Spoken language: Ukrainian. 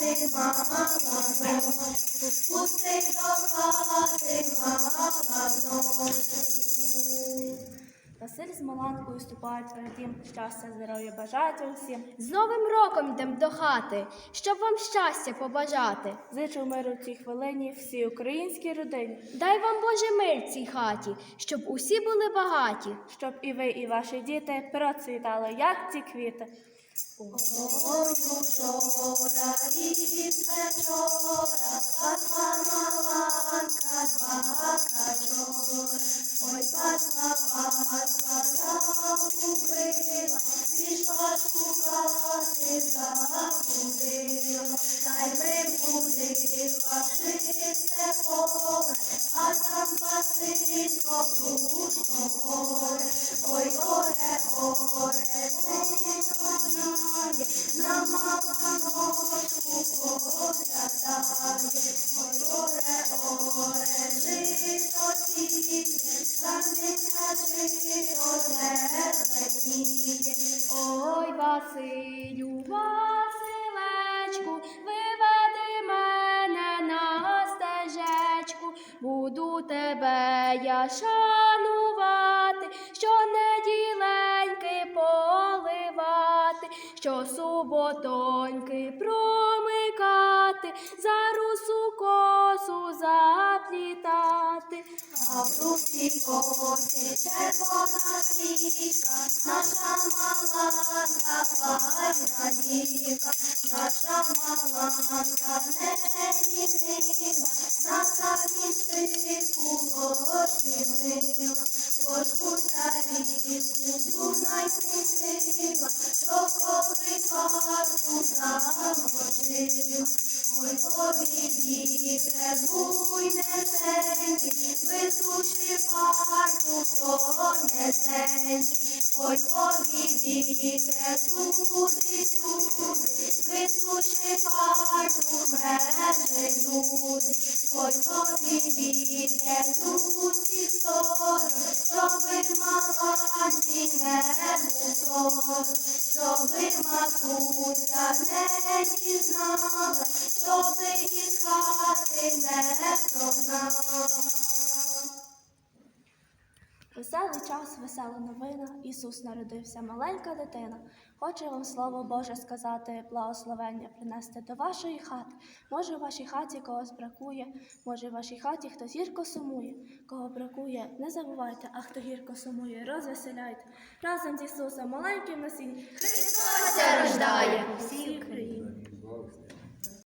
хати мала ногу, пусти до хати ногу. Василь з Маланкою ступають перед дім, щастя, здоров'я бажають усім. З Новим роком йдем до хати, щоб вам щастя побажати. Зичу миру в цій хвилині всій українській родині, Дай вам Боже мир цій хаті, щоб усі були багаті. щоб і ви, і ваші діти процвітали, як ці квіти. Ой, учора і вечора пасла маланка два качора. Ой, пасла, пасла, загубила, пішла шукати, загубила, та й прибудила чисте поле, а там Василько пушко горе. Ой, оре, оре, синонає, на мамоночку поглядає. Ой, оре, оре, жито сіє, Саниця жито зеленіє. Ой, Василю, Василечку, виведи мене на стежечку, буду тебе я шанувати, поливати, щосуботоньки промикати, за русу косу заплітати. А в руці косі червона стрічка, наша маланка, файна дівка, наша маланка не лінива, на камінчику ложки мила, ложку тарілку Дунай замочила. Ой, повідіте, буйнесенький, висуши парту тонесенький. Ой, повідіте, туди, туди, висуши парту межи люди. Ой, повідіте, з усіх сторон, щоби маланці не було, щоби матуся не дізнала, ви із хати не прогнала. Веселий час, весела новина, Ісус народився, маленька дитина. Хоче вам слово Боже сказати, благословення принести до вашої хати. Може, в вашій хаті когось бракує, може, в вашій хаті хто гірко сумує, кого бракує, не забувайте, а хто гірко сумує, розвеселяйте. Разом з Ісусом маленьким насінь. Христос рождає всій Україні.